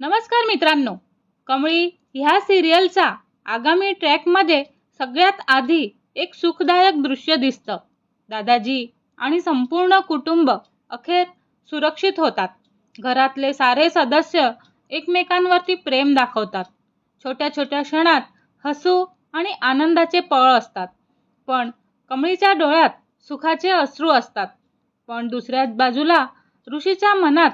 नमस्कार मित्रांनो. कमळी ह्या सिरियलचा आगामी ट्रॅकमध्ये सगळ्यात आधी एक सुखदायक दृश्य दिसतं. दादाजी आणि संपूर्ण कुटुंब अखेर सुरक्षित होतात. घरातले सारे सदस्य एकमेकांवरती प्रेम दाखवतात. छोट्या छोट्या क्षणात हसू आणि आनंदाचे पळ असतात. पण कमळीच्या डोळ्यात सुखाचे अश्रू असतात. पण दुसऱ्या बाजूला ऋषीच्या मनात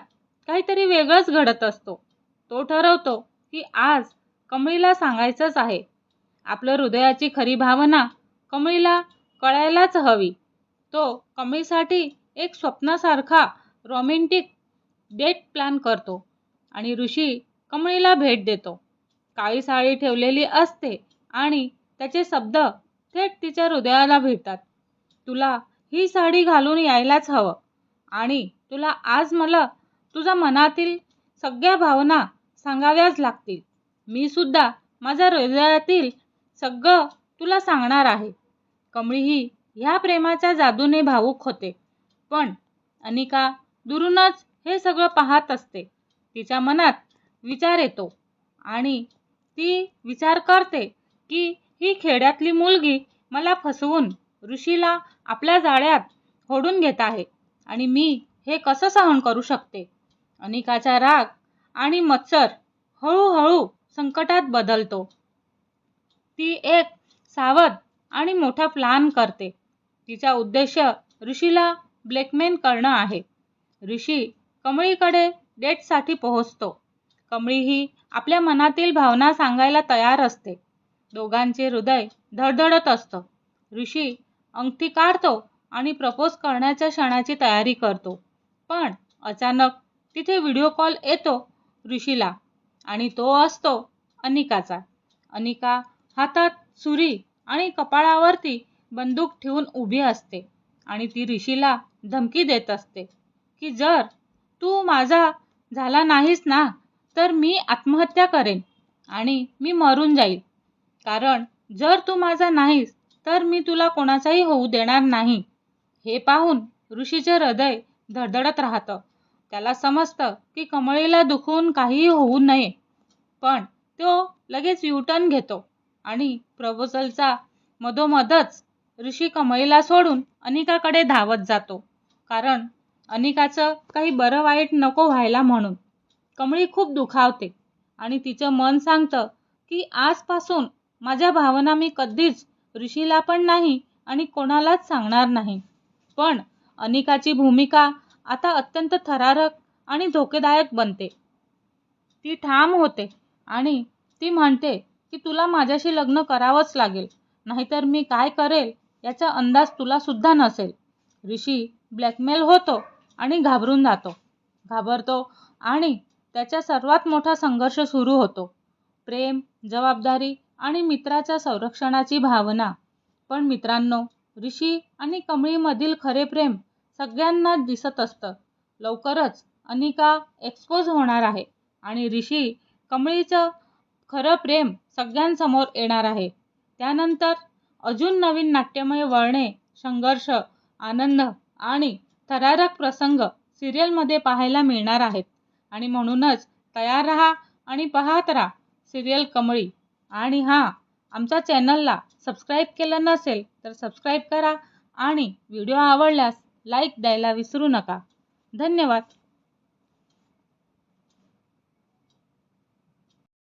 काहीतरी वेगळंच घडत असतो. तो ठरवतो की आज कमळीला सांगायचंच आहे. आपलं हृदयाची खरी भावना कमळीला कळायलाच हवी. तो कमळीसाठी एक स्वप्नासारखा रोमॅन्टिक डेट प्लॅन करतो आणि ऋषी कमळीला भेट देतो. काळी साडी ठेवलेली असते आणि त्याचे शब्द थेट तिच्या हृदयाला भिडतात तुला ही साडी घालून यायलाच हवं आणि तुला आज मला तुझ्या मनातील सगळ्या भावना सांगाव्याच लागतील. मी सुद्धा माझ्या हृदयातील सगळं तुला सांगणार आहे. कमळी ही ह्या प्रेमाच्या जादूने भावूक होते. पण अनिका दुरूनच हे सगळं पाहत असते. तिच्या मनात विचार येतो आणि ती विचार करते की ही खेड्यातली मुलगी मला फसवून ऋषीला आपल्या जाळ्यात होडून घेत आहे आणि मी हे कसं सहन करू शकते? अनिकाचा राग आणि मत्सर हळूहळू संकटात बदलतो. ती एक सावध आणि मोठा प्लान करते. तिचा उद्देश ऋषीला ब्लॅकमेल करणं आहे. ऋषी कमळीकडे डेटसाठी पोहोचतो. कमळी ही आपल्या मनातील भावना सांगायला तयार असते. दोघांचे हृदय धडधडत असतं. ऋषी अंगठी काढतो आणि प्रपोज करण्याच्या क्षणाची तयारी करतो. पण अचानक तिथे व्हिडिओ कॉल येतो ऋषीला. आणि तो असतो अनिकाचा. अनिका हातात सुरी आणि कपाळावरती बंदूक ठेवून उभी असते आणि ती ऋषीला धमकी देत असते की जर तू माझा झाला नाहीस ना तर मी आत्महत्या करेन आणि मी मरून जाईल. कारण जर तू माझा नाहीस तर मी तुला कोणाचाही होऊ देणार नाही. हे पाहून ऋषीचे हृदय धडधडत राहतं. त्याला समजतं की कमळीला दुखून काहीही होऊ नये. पण तो लगेच युटर्न घेतो आणि प्रपोजलचा मधोमधच ऋषी कमळीला सोडून अनिकाकडे धावत जातो. कारण अनिकाचं काही बरं वाईट नको व्हायला म्हणून. कमळी खूप दुखावते आणि तिचं मन सांगतं की आजपासून माझ्या भावना मी कधीच ऋषीला पण नाही आणि कोणालाच सांगणार नाही. पण अनिकाची भूमिका आता अत्यंत थरारक आणि धोकेदायक बनते. ती ठाम होते आणि ती म्हणते की तुला माझ्याशी लग्न करावंच लागेल नाहीतर मी काय करेल याचा अंदाज तुला सुद्धा नसेल. ऋषी ब्लॅकमेल होतो आणि घाबरून जातो. घाबरतो आणि त्याचा सर्वात मोठा संघर्ष सुरू होतो. प्रेम जबाबदारी आणि मित्राच्या संरक्षणाची भावना. पण मित्रांनो ऋषी आणि कमळीमधील खरे प्रेम सगळ्यांनाच दिसत असतं. लवकरच अनिका एक्सपोज होणार आहे आणि ऋषी कमळीचं खरं प्रेम सगळ्यांसमोर येणार आहे. त्यानंतर अजून नवीन नाट्यमय वळणे संघर्ष आनंद आणि थरारक प्रसंग सिरियलमध्ये पाहायला मिळणार आहेत. आणि म्हणूनच तयार राहा आणि पाहत राहा सिरियल कमळी. आणि हां आमच्या चॅनलला सबस्क्राईब केलं नसेल तर सबस्क्राईब करा आणि व्हिडिओ आवडल्यास लाईक द्यायला विसरू नका. धन्यवाद.